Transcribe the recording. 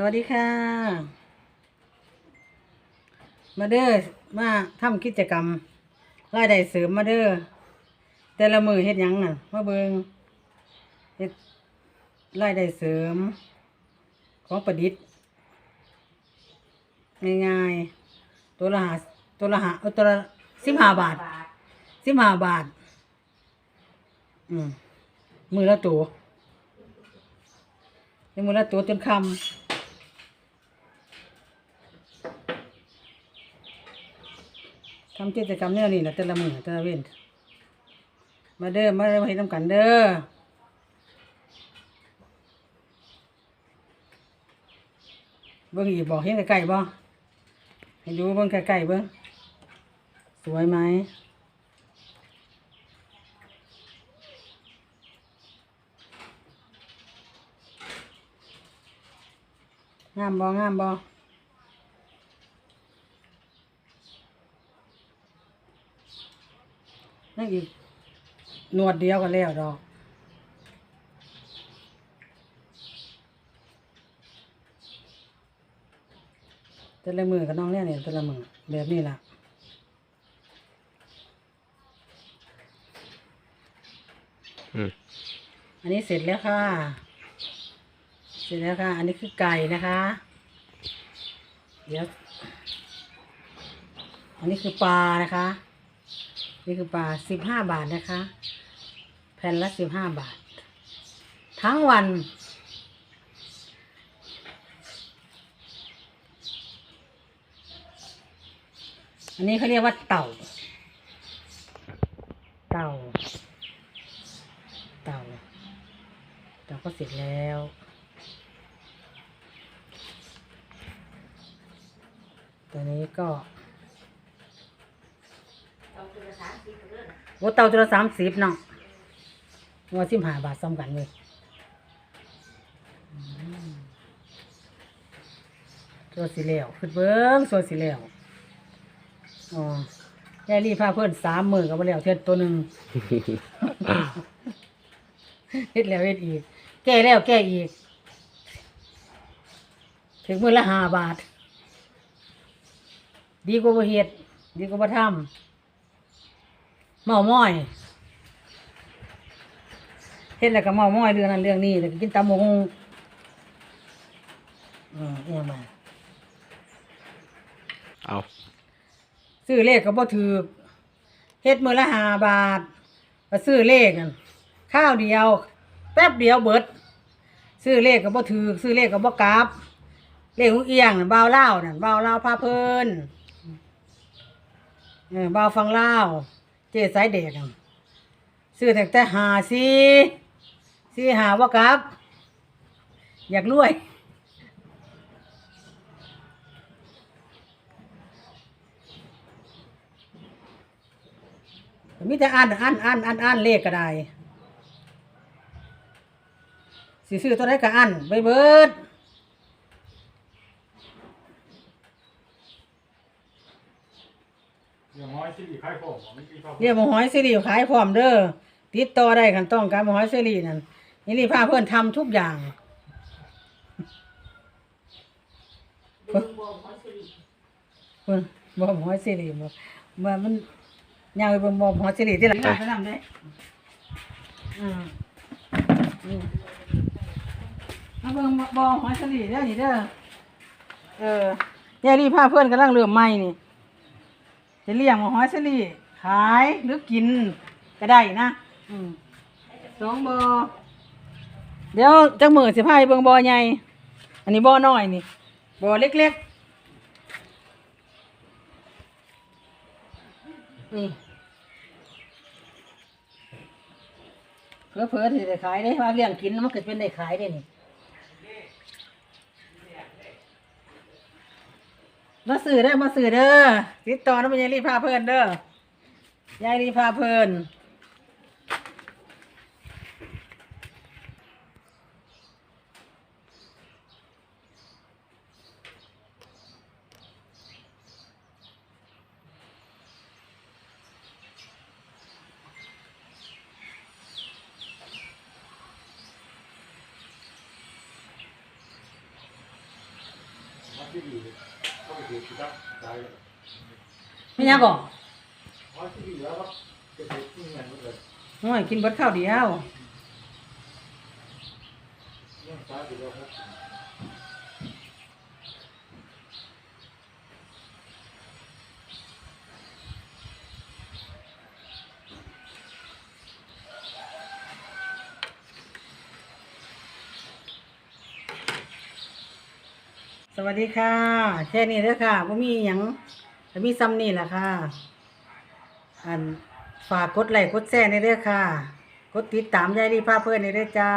สวัสดีค่ะ มาเด้อมาทำกิจกรรมรายได้เสริมมาเด้อแต่ละมือเฮ็ดหยังน่ะมาเบิงเฮ็ดรายได้เสริม ของประดิษฐ์ง่ายๆตัวละหาตัวละหาเอาตัวละสิบห้าบาทสิบห้าบาท อืมมือละตัวมือละตัวจนคำ ทำกิจกรรมเนี่ยนี่นะแต่ละมือแต่ละเว้นมาเด้อมาเด้อมาเห็นน้ำกันเด้อเบิ่งอีกบอกเห็นใกล้ๆบ่ให้ดูเบิ่งใกล้ๆเบิ่งสวยไหมงามบ่งามบ่ นั่นอีกหนวดเดียวกันแล้วดอกแต่ละมือกับน้องเนี่ยเนี่ยแต่ละมือแบบนี้ล่ะอืมอันนี้เสร็จแล้วค่ะ เสร็จแล้วค่ะ อันนี้คือไก่นะคะ เดี๋ยว อันนี้คือปลานะคะ นี่คือปลาสิบห้าบาทนะคะ แผ่นละสิบห้าบาท ทั้งวัน อันนี้เขาเรียกว่าเต่า เต่า เต่าเต่าก็เสร็จแล้วตัวนี้ก็ โอ้เต่าตัวละสามสิบเนาะว่าสิบห้าบาทซ้ำกันเลยอืมตัวสีเหลวขึ้นเบิ้งตัวสีเหลวอ๋อยายรีพาเพื่อนสามมือกับมาแล้วเทือนตัวหนึ่งเฮ็ดแล้วเฮ็ดอีก แก้แล้วแก้อีก ถึงมือละห้าบาท ดีกว่าบ่เฮ็ด ดีกว่าบ่ทำ เมาม้อยเฮ็ดแล้วก็เมาม้อยเรื่องนั้นเรื่องนี้แล้วก็กินตำบักหุ่งอืมอิหยังมาเอาซื้อเลขก็บ่ถูกเฮ็ดมื้อละห้าบาทก็ซื้อเลขนั่นข้าวเดียว แป๊บเดียวเบิด ซื้อเลขก็บ่ถูกซื้อเลขก็บ่กลับ เลขของเอียงนั่นบ่าวลาวนั่นบ่าวลาวพาเพิ่นเออบ่าวฟังลาว เจ๊สายเด็กนั่นซื้อแต่แต่หาซีซีหาบ่ากับ อยากรวย มีแต่อ่านอ่านอ่านอ่านอ่านเลขก็ได้สิซื้อตัวไหนก็อ่านไปเบิด เดี๋ยวน้อยสิริขายของไม่กี่ข้าวเรียกหมหอยสิริขายพร้อมเด้อติดต่อได้คันต้องการหมหอยสิรินั่นนี่รีพาเพื่อนทำทุกอย่างเพิ่นเพิ่นบอกหมหอยสิริบอกว่ามันยาวไปเบิ่งบอกหมหอยสิริที่ไหนไปนำได้อืมอืมมาเบิ่งบอกหอยสิริเด้อนี่เด้อเออยายรีพาเพื่อนกำลังเริ่มใหม่นี่ จะเลี้ยงหอยสลีขายหรือกินก็ได้นะอืมสองบอเดี๋ยวจักมือสิพายเบิ่งบอใหญ่อันนี้บอน้อยนี่บอเล็กๆนี่เพื่อเพื่อที่จะขายได้ว่าเลี้ยงกินมันเก็เป็นได้ขายได้นี่ มาสื่อเด้อมาสื่อเด้อติดต่อน้ำยายรีพาเพลินเด้อยายรีพาเพลินที่ดี ไม่ยังก่อหอยซีรีแล้วก็จะเป็นที่เงินหมดเลยโอ้ยกินเบิดข้าวเดียว เรื่องซ้ายไปแล้วครับ สวัสดีค่ะ แค่นี้เด้อค่ะบ่มีหยังแต่มีซ้ำนี่แหละค่ะอันฝากกดไลค์กดแชร์ในเด้อค่ะ กดติดตามยายดีภาเพื่อนในเด้อจ้า